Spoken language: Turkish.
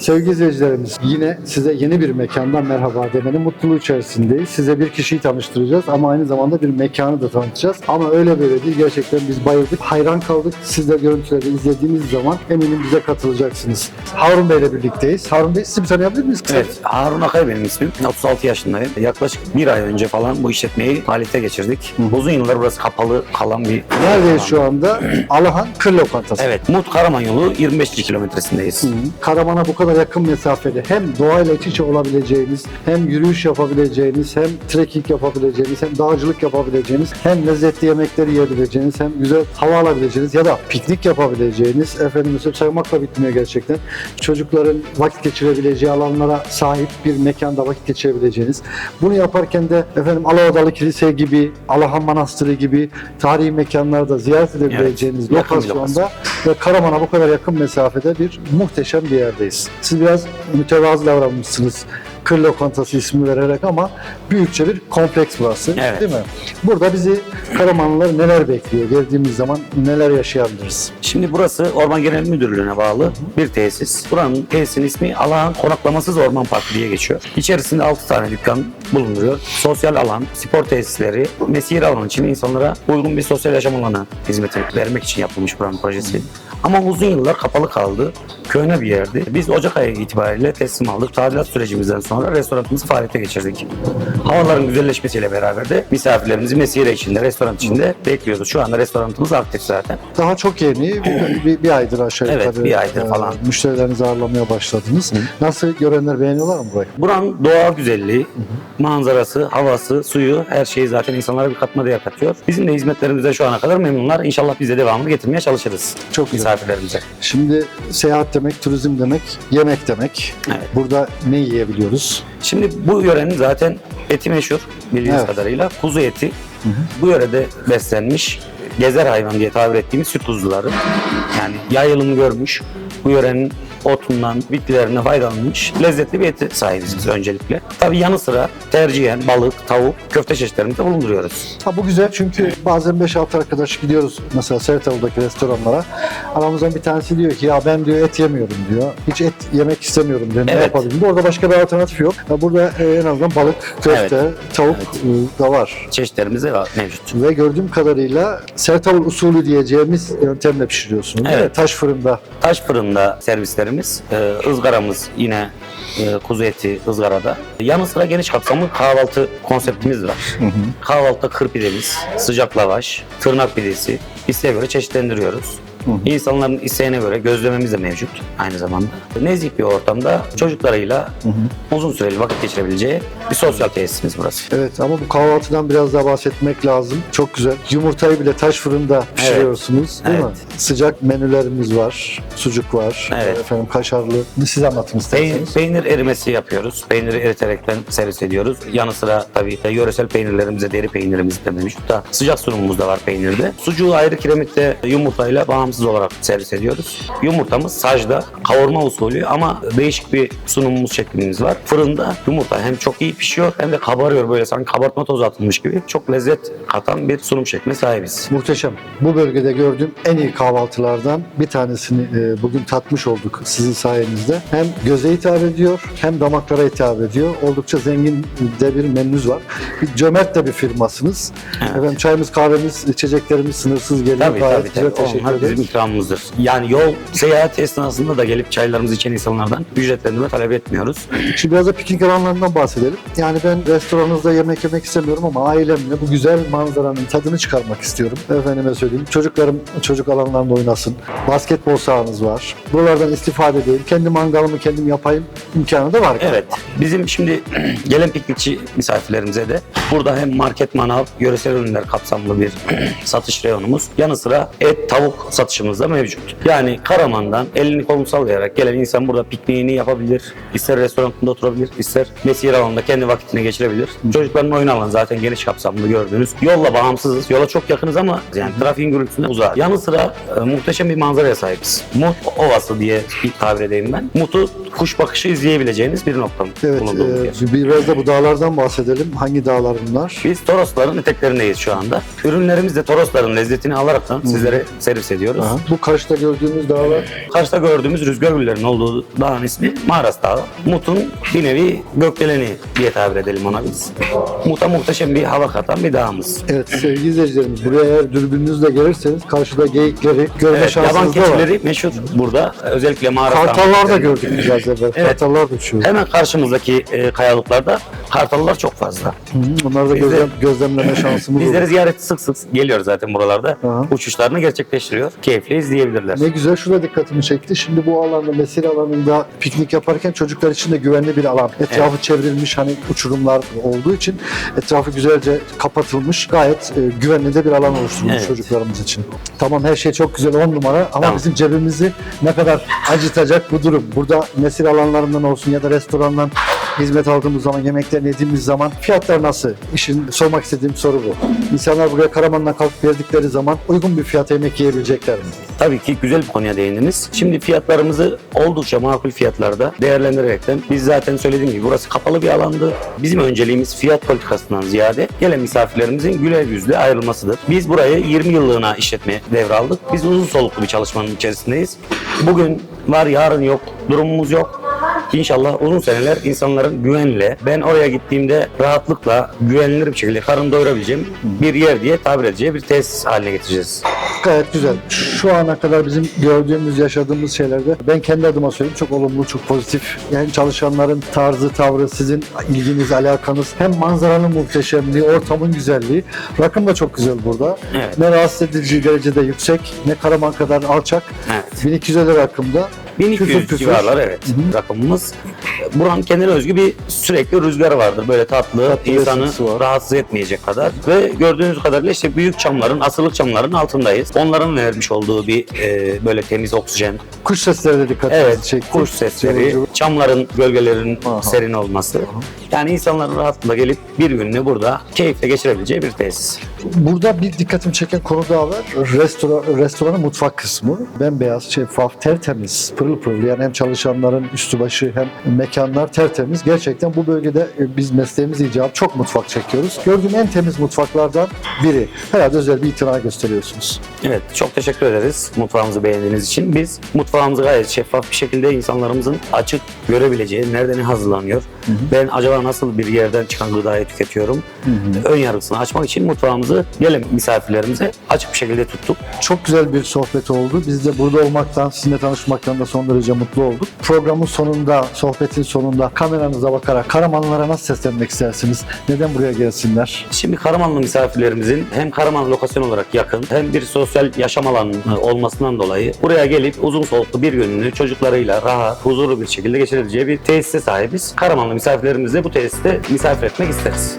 Sevgili izleyicilerimiz yine size yeni bir mekandan merhaba demenin mutluluğu içerisindeyiz. Size bir kişiyi tanıştıracağız ama aynı zamanda bir mekanı da tanıtacağız. Ama öyle böyle değil. Gerçekten biz bayıldık, hayran kaldık. Siz de görüntüleri izlediğiniz zaman eminim bize katılacaksınız. Harun Bey ile birlikteyiz. Harun Bey sizi bir tanıyabilir miyiz? kısaca? Evet, Harun Akay benim ismim. 36 yaşındayım. Yaklaşık bir ay önce falan bu işletmeyi faaliyete geçirdik. Uzun yıllar burası kapalı kalan bir... Neredeyiz şu anda? Alahan Kır Lokantası. Evet, Mut Karaman yolu 25 kilometresindeyiz. Hı. Karaman'a bu kadar yakın mesafede hem doğayla iç içe olabileceğiniz, hem yürüyüş yapabileceğiniz, hem trekking yapabileceğiniz, hem dağcılık yapabileceğiniz, hem lezzetli yemekleri yiyebileceğiniz, hem güzel hava alabileceğiniz ya da piknik yapabileceğiniz, efendim saymakla bitmiyor gerçekten. Çocukların vakit geçirebileceği alanlara sahip bir mekanda vakit geçirebileceğiniz. Bunu yaparken de efendim Alaodalı Kilise gibi, Alahan Manastırı gibi tarihi mekanlarda ziyaret edebileceğiniz Evet, lokasyonda ve Karaman'a bu kadar yakın mesafede bir muhteşem bir yerdeyiz. Siz biraz mütevazı davranmışsınız. Kır Lokantası ismi vererek ama büyükçe bir kompleks burası. Evet. Değil mi? Burada bizi Karamanlılar neler bekliyor? Geldiğimiz zaman neler yaşayabiliriz? Şimdi burası Orman Genel Müdürlüğü'ne bağlı bir tesis. Buranın tesisin ismi Alahan Konaklamasız Orman Parkı diye geçiyor. İçerisinde 6 tane dükkan bulunduruyor. Sosyal alan, spor tesisleri, mesire alanı için insanlara uygun bir sosyal yaşam alanı hizmeti vermek için yapılmış buranın projesi. Ama uzun yıllar kapalı kaldı. Köyne bir yerdi. Biz Ocak ayı itibariyle teslim aldık. Tadilat sürecimizden sonra restoranımızı faaliyete geçirdik. Havaların güzelleşmesiyle beraber de misafirlerimizi mesire içinde, restoran içinde bekliyoruz. Şu anda restoranımız aktif zaten. Daha çok yeni, bir, bir, bir aydır aşağı Evet, yukarı. bir aydır e, falan. Müşterilerinizi ağırlamaya başladınız. Nasıl görenler beğeniyorlar mı burayı? Buranın doğa güzelliği, manzarası, havası, suyu her şeyi zaten insanlara bir katma değer katıyor. Bizim de hizmetlerimizden şu ana kadar memnunlar. İnşallah biz de devamını getirmeye çalışırız. Çok güzel. misafirlerimize. Şimdi seyahat demek, turizm demek, yemek demek. Evet. Burada ne yiyebiliyoruz? Şimdi bu yörenin zaten eti meşhur bildiğiniz Evet. kadarıyla. Kuzu eti. Bu yörede beslenmiş gezer hayvan diye tabir ettiğimiz süt kuzuları. Yani yayılım görmüş. Bu yörenin otundan, bitkilerinden faydalanmış lezzetli bir eti sahibiz biz öncelikle. Tabii yanı sıra tercihen balık, tavuk, köfte çeşitlerimizi de bulunduruyoruz. Ha, bu güzel çünkü bazen 5-6 arkadaş gidiyoruz mesela Sertavul'daki restoranlara. Aramızdan bir tanesi diyor ki ya ben diyor et yemiyorum diyor. Hiç et yemek istemiyorum diyor. Ne Evet. yapabilirim? Orada başka bir alternatif yok. Ya burada e, en azından balık, köfte, tavuk e, da var. Çeşitlerimiz de var, mevcut. Ve gördüğüm kadarıyla Sertavul usulü diyeceğimiz yöntemle pişiriyorsunuz. Evet. Taş fırında. Taş fırında servislerimiz, e, ızgaramız yine e, kuzu eti ızgarada. Yanı sıra geniş kapsamlı kahvaltı konseptimiz var. Kahvaltıda kır pidemiz, sıcak lavaş, tırnak pidesi isteğe göre çeşitlendiriyoruz. İnsanların isteğine göre gözlememiz de mevcut aynı zamanda. Nezih bir ortamda çocuklarıyla uzun süreli vakit geçirebileceği bir sosyal tesisimiz burası. Evet ama bu kahvaltıdan biraz daha bahsetmek lazım. Çok güzel. Yumurtayı bile taş fırında pişiriyorsunuz değil mi? Evet. Sıcak menülerimiz var. Sucuk var. Evet. Efendim kaşarlı. Siz anlatın Peynir, isterseniz. peynir erimesi yapıyoruz. Peyniri eriterekten servis ediyoruz. Yanı sıra tabii de yöresel peynirlerimize deri peynirimiz de mevcut da sıcak sunumumuz da var peynirde. Sucuğu ayrı kiremitte yumurtayla bağımsız olarak servis ediyoruz. Yumurtamız sacda kavurma usulü ama değişik bir sunumumuz şeklimiz var. Fırında yumurta hem çok iyi pişiyor hem de kabarıyor böyle sanki kabartma tozu atılmış gibi. Çok lezzet katan bir sunum şekline sahibiz. Muhteşem. Bu bölgede gördüğüm en iyi kahvaltılardan bir tanesini e, bugün tatmış olduk sizin sayenizde. Hem göze hitap ediyor hem damaklara hitap ediyor. Oldukça zengin de bir menünüz var. Bir cömert de bir firmasınız. Evet. Efendim çayımız, kahvemiz, içeceklerimiz sınırsız geliyor. Tabii Gayet tabii. güzel. tabii. Teşekkür ederiz. İkramımızdır. Yani yol seyahat esnasında da gelip çaylarımızı içen insanlardan ücretlendirme talep etmiyoruz. Şimdi biraz da piknik alanlarından bahsedelim. Yani ben restoranınızda yemek yemek istemiyorum ama ailemle bu güzel manzaranın tadını çıkarmak istiyorum. Efendime söyleyeyim. Çocuklarım çocuk alanlarında oynasın. Basketbol sahanız var. Buralardan istifade edeyim. Kendi mangalımı kendim yapayım imkanı da var. Evet. Bizim şimdi gelen piknikçi misafirlerimize de burada hem market manav, yöresel ürünler kapsamlı bir satış reyonumuz. Yanı sıra et, tavuk satışımız da mevcut. Yani Karaman'dan elini kolunu sallayarak gelen insan burada pikniğini yapabilir. İster restoranda oturabilir, ister mesire alanında kendi vakitini geçirebilir. Çocukların oyun alanı zaten geniş kapsamlı gördüğünüz. Yolla bağımsızız. Yola çok yakınız ama yani trafiğin gürültüsüne uzak. Yanı sıra e, muhteşem bir manzaraya sahibiz. Mut Ovası diye bir tabir edeyim ben. Mut'u kuş bakışı izleyebileceğiniz bir nokta Evet, bulunduğumuz yer. e, biraz da bu dağlardan bahsedelim. Hangi dağlar bunlar? Biz Torosların eteklerindeyiz şu anda. Ürünlerimiz de Torosların lezzetini alaraktan sizlere servis ediyoruz. Yapıyoruz. Aha. Bu karşıda gördüğümüz dağlar Karşıda gördüğümüz rüzgar güllerinin olduğu dağın ismi Mağaras Dağı. Mut'un bir nevi gökdeleni diye tabir edelim ona biz. Mut'a muhteşem bir hava katan bir dağımız. Evet sevgili izleyicilerimiz buraya eğer dürbününüzle gelirseniz karşıda geyikleri görme Evet, yaban şansınız da var. keçileri meşhur burada. Özellikle Mağaras Kartallar da gördük biraz evvel. Kartallar da uçuyor. Hemen karşımızdaki e, kayalıklarda kartallar çok fazla. Hı, Onları da gözlem, gözlemleme şansımız Bizleri olur. ziyaret sık sık geliyor zaten buralarda. Aha. Uçuşlarını gerçekleştiriyor. Keyifle izleyebilirler. Ne güzel şurada dikkatimi çekti. Şimdi bu alanda, mesire alanında piknik yaparken çocuklar için de güvenli bir alan. Etrafı çevrilmiş hani uçurumlar olduğu için etrafı güzelce kapatılmış. Gayet e, güvenli de bir alan oluşturmuş Evet. çocuklarımız için. Tamam her şey çok güzel on numara ama Tamam. bizim cebimizi ne kadar acıtacak bu durum. Burada mesire alanlarından olsun ya da restorandan hizmet aldığımız zaman, yemeklerini yediğimiz zaman fiyatlar nasıl? İşin sormak istediğim soru bu. İnsanlar buraya Karaman'dan kalkıp verdikleri zaman uygun bir fiyata yemek yiyebilecekler mi? Tabii ki güzel bir konuya değindiniz. Şimdi fiyatlarımızı oldukça makul fiyatlarda değerlendirerekten biz zaten söylediğim gibi burası kapalı bir alandı. Bizim önceliğimiz fiyat politikasından ziyade gelen misafirlerimizin güler yüzle ayrılmasıdır. Biz burayı 20 yıllığına işletmeye devraldık. Biz uzun soluklu bir çalışmanın içerisindeyiz. Bugün var yarın yok durumumuz yok. İnşallah uzun seneler insanların güvenle ben oraya gittiğimde rahatlıkla güvenilir bir şekilde karın doyurabileceğim bir yer diye tabir edeceği bir tesis haline getireceğiz. Gayet güzel. Şu ana kadar bizim gördüğümüz, yaşadığımız şeylerde ben kendi adıma söyleyeyim çok olumlu, çok pozitif. Yani çalışanların tarzı, tavrı, sizin ilginiz, alakanız, hem manzaranın muhteşemliği, ortamın güzelliği. Rakım da çok güzel burada. Evet. Ne rahatsız edici derecede yüksek, ne Karaman kadar alçak. Evet. 1250 rakımda. 1200 Küfür küfür. civarlar evet rakamımız. Buranın kendine özgü bir sürekli rüzgarı vardır. Böyle tatlı, Tatlı insanı rahatsız etmeyecek kadar. Ve gördüğünüz kadarıyla işte büyük çamların, asırlık çamların altındayız. Onların vermiş olduğu bir e, böyle temiz oksijen. Kuş sesleri de dikkatinizi Evet, çekti. kuş sesleri, Cıvıl çamların, gölgelerin Aha. serin olması. Yani insanların rahatlıkla gelip bir gününü burada keyifle geçirebileceği bir tesis. Burada bir dikkatimi çeken konu daha var. Restoran, restoranın mutfak kısmı. Bembeyaz, şeffaf, tertemiz, pırıl pırıl. Yani hem çalışanların üstü başı hem mekanlar tertemiz. Gerçekten bu bölgede e, biz mesleğimiz icabı çok mutfak çekiyoruz. Gördüğüm en temiz mutfaklardan biri. Herhalde özel bir itina gösteriyorsunuz. Evet, çok teşekkür ederiz mutfağımızı beğendiğiniz için. Biz mutfağımızı gayet şeffaf bir şekilde insanlarımızın açık görebileceği, nerede ne hazırlanıyor, ben acaba nasıl bir yerden çıkan gıdayı tüketiyorum, ön yargısını açmak için mutfağımızı gelen misafirlerimize açık bir şekilde tuttuk. Çok güzel bir sohbet oldu. Biz de burada olmaktan, sizinle tanışmaktan da son derece mutlu olduk. Programın sonunda, sohbetin sonunda kameranıza bakarak Karamanlılara nasıl seslenmek istersiniz? Neden buraya gelsinler? Şimdi Karamanlı misafirlerimizin hem Karaman lokasyon olarak yakın hem bir sosyal yaşam alanı olmasından dolayı buraya gelip uzun soluklu bir gününü çocuklarıyla rahat, huzurlu bir şekilde geçirebileceği bir tesise sahibiz. Karamanlı misafirlerimizi bu tesiste misafir etmek isteriz.